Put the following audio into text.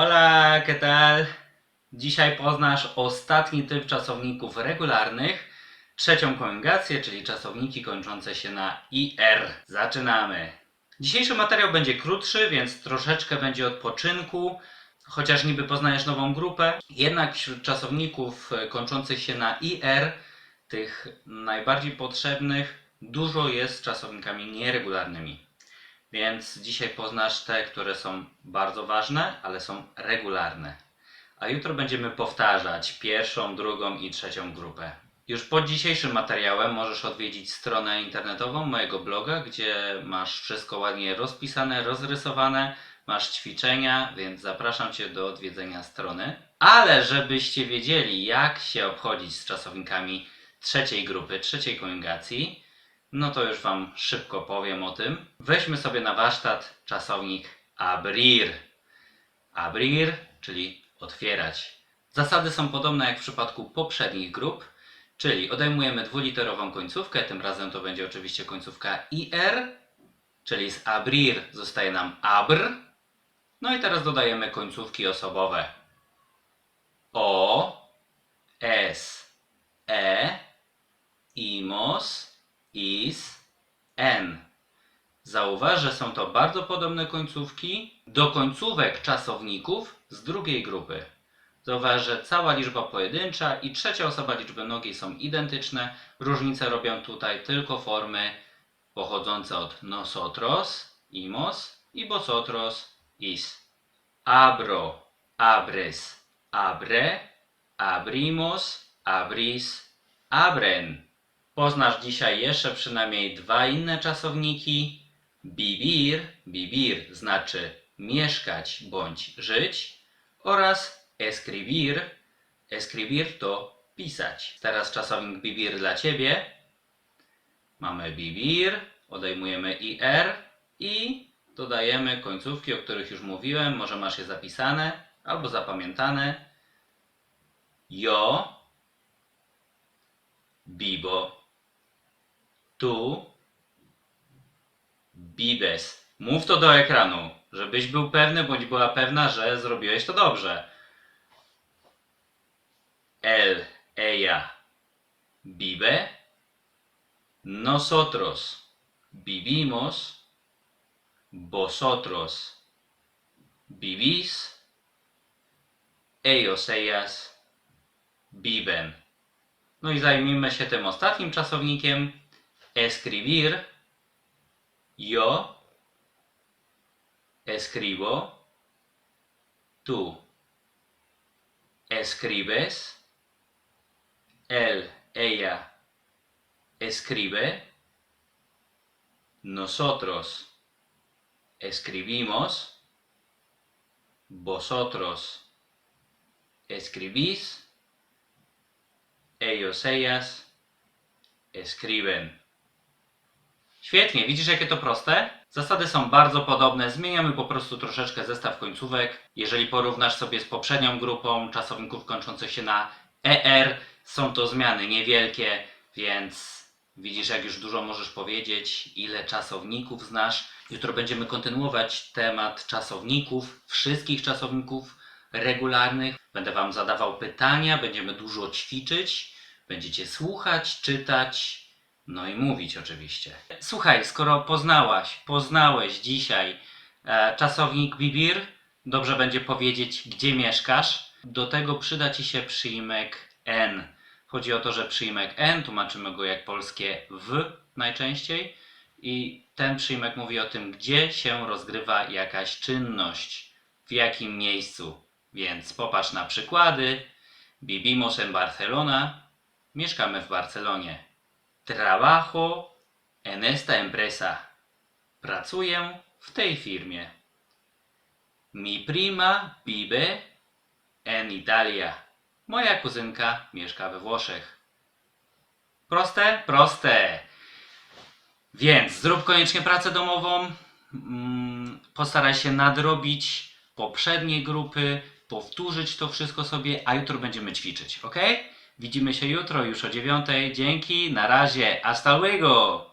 Hola, ¿qué tal? Dzisiaj poznasz ostatni typ czasowników regularnych, trzecią konjugację, czyli czasowniki kończące się na IR. Zaczynamy. Dzisiejszy materiał będzie krótszy, więc troszeczkę będzie odpoczynku, chociaż niby poznajesz nową grupę. Jednak wśród czasowników e, kończących się na IR, tych najbardziej potrzebnych, dużo jest czasownikami nieregularnymi. Więc dzisiaj poznasz te, które są bardzo ważne, ale są regularne. A jutro będziemy powtarzać pierwszą, drugą i trzecią grupę. Już pod dzisiejszym materiałem możesz odwiedzić stronę internetową mojego bloga, gdzie masz wszystko ładnie rozpisane, rozrysowane, masz ćwiczenia, więc zapraszam Cię do odwiedzenia strony. Ale żebyście wiedzieli, jak się obchodzić z czasownikami trzeciej grupy, trzeciej konjugacji, no to już Wam szybko powiem o tym. Weźmy sobie na warsztat czasownik abrir. Abrir, czyli otwierać. Zasady są podobne jak w przypadku poprzednich grup, czyli odejmujemy dwuliterową końcówkę, tym razem to będzie oczywiście końcówka IR, czyli z abrir zostaje nam abr. No i teraz dodajemy końcówki osobowe. O, S, E, imos, is, n. Zauważ, że są to bardzo podobne końcówki do końcówek czasowników z drugiej grupy. Zauważ, że cała liczba pojedyncza i trzecia osoba liczby mnogiej są identyczne. Różnice robią tutaj tylko formy pochodzące od nosotros, imos i vosotros, is. Abro, abres, abre, abrimos, abris, abren. Poznasz dzisiaj jeszcze przynajmniej dwa inne czasowniki. Bibir, bibir znaczy mieszkać bądź żyć oraz escribir, escribir to pisać. Teraz czasownik bibir dla Ciebie. Mamy bibir, odejmujemy ir i dodajemy końcówki, o których już mówiłem. Może masz je zapisane albo zapamiętane. Jo, bibo, tu Bibes. Mów to do ekranu, żebyś był pewny bądź była pewna, że zrobiłeś to dobrze. El, ella, vive. Nosotros vivimos. Vosotros vivís. Ellos, ellas viven. No i zajmijmy się tym ostatnim czasownikiem. Escribir. Yo escribo. Tú escribes. Él, ella escribe. Nosotros escribimos. Vosotros escribís. Ellos, ellas escriben. Świetnie, widzisz jakie to proste? Zasady są bardzo podobne, zmieniamy po prostu troszeczkę zestaw końcówek. Jeżeli porównasz sobie z poprzednią grupą czasowników kończących się na ER, są to zmiany niewielkie, więc widzisz jak już dużo możesz powiedzieć, ile czasowników znasz. Jutro będziemy kontynuować temat czasowników, wszystkich czasowników regularnych. Będę Wam zadawał pytania, będziemy dużo ćwiczyć, będziecie słuchać, czytać, no i mówić oczywiście. Słuchaj, skoro poznałaś, poznałeś dzisiaj e, czasownik Bibir, dobrze będzie powiedzieć, gdzie mieszkasz. Do tego przyda Ci się przyjmek N. Chodzi o to, że przyjmek N, tłumaczymy go jak polskie w najczęściej. I ten przyjmek mówi o tym, gdzie się rozgrywa jakaś czynność, w jakim miejscu. Więc popatrz na przykłady. Vivimos en Barcelona. Mieszkamy w Barcelonie. Trabajo en esta empresa. Pracuję w tej firmie. Mi prima vive en Italia. Moja kuzynka mieszka we Włoszech. Proste? Proste. Więc zrób koniecznie pracę domową. Mm, Postaraj się nadrobić poprzednie grupy, powtórzyć to wszystko sobie, a jutro będziemy ćwiczyć, ok? Widzimy się jutro już o dziewiątej. Dzięki, na razie, hasta luego!